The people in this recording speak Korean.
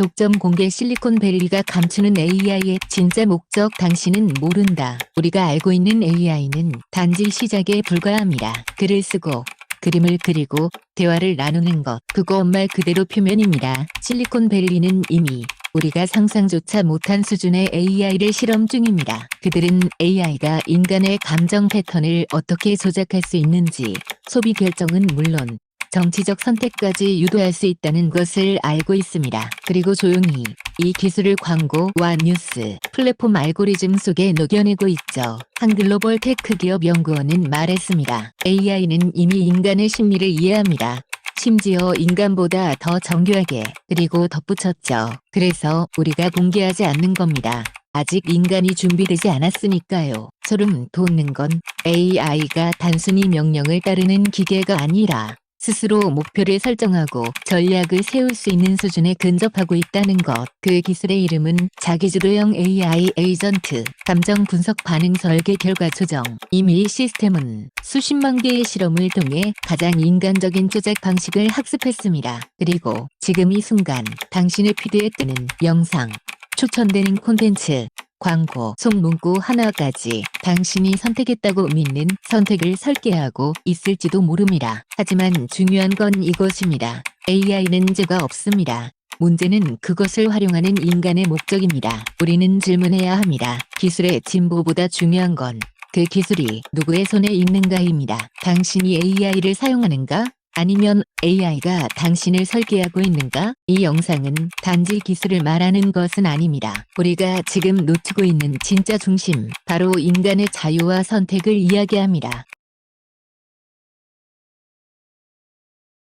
독점 공개 실리콘밸리가 감추는 AI의 진짜 목적 당신은 모른다. 우리가 알고 있는 AI는 단지 시작에 불과합니다. 글을 쓰고 그림을 그리고 대화를 나누는 것 그것말 그대로 표면입니다. 실리콘밸리는 이미 우리가 상상조차 못한 수준의 AI를 실험 중입니다. 그들은 AI가 인간의 감정 패턴을 어떻게 조작할 수 있는지 소비 결정은 물론 정치적 선택까지 유도할 수 있다는 것을 알고 있습니다. 그리고 조용히 이 기술을 광고와 뉴스, 플랫폼 알고리즘 속에 녹여내고 있죠. 한 글로벌 테크 기업 연구원은 말했습니다. AI는 이미 인간의 심리를 이해합니다. 심지어 인간보다 더 정교하게 그리고 덧붙였죠. 그래서 우리가 공개하지 않는 겁니다. 아직 인간이 준비되지 않았으니까요. 소름 돋는 건 AI가 단순히 명령을 따르는 기계가 아니라 스스로 목표를 설정하고 전략을 세울 수 있는 수준에 근접하고 있다는 것. 그 기술의 이름은 자기주도형 AI 에이전트, 감정 분석 반응 설계 결과 조정. 이미 이 시스템은 수십만 개의 실험을 통해 가장 인간적인 조작 방식을 학습했습니다. 그리고 지금 이 순간 당신의 피드에 뜨는 영상, 추천되는 콘텐츠, 광고, 속 문구 하나까지 당신이 선택했다고 믿는 선택을 설계하고 있을지도 모릅니다. 하지만 중요한 건 이것입니다. AI는 죄가 없습니다. 문제는 그것을 활용하는 인간의 목적입니다. 우리는 질문해야 합니다. 기술의 진보보다 중요한 건 그 기술이 누구의 손에 있는가입니다. 당신이 AI를 사용하는가? 아니면 AI가 당신을 설계하고 있는가? 이 영상은 단지 기술을 말하는 것은 아닙니다. 우리가 지금 놓치고 있는 진짜 중심, 바로 인간의 자유와 선택을 이야기합니다.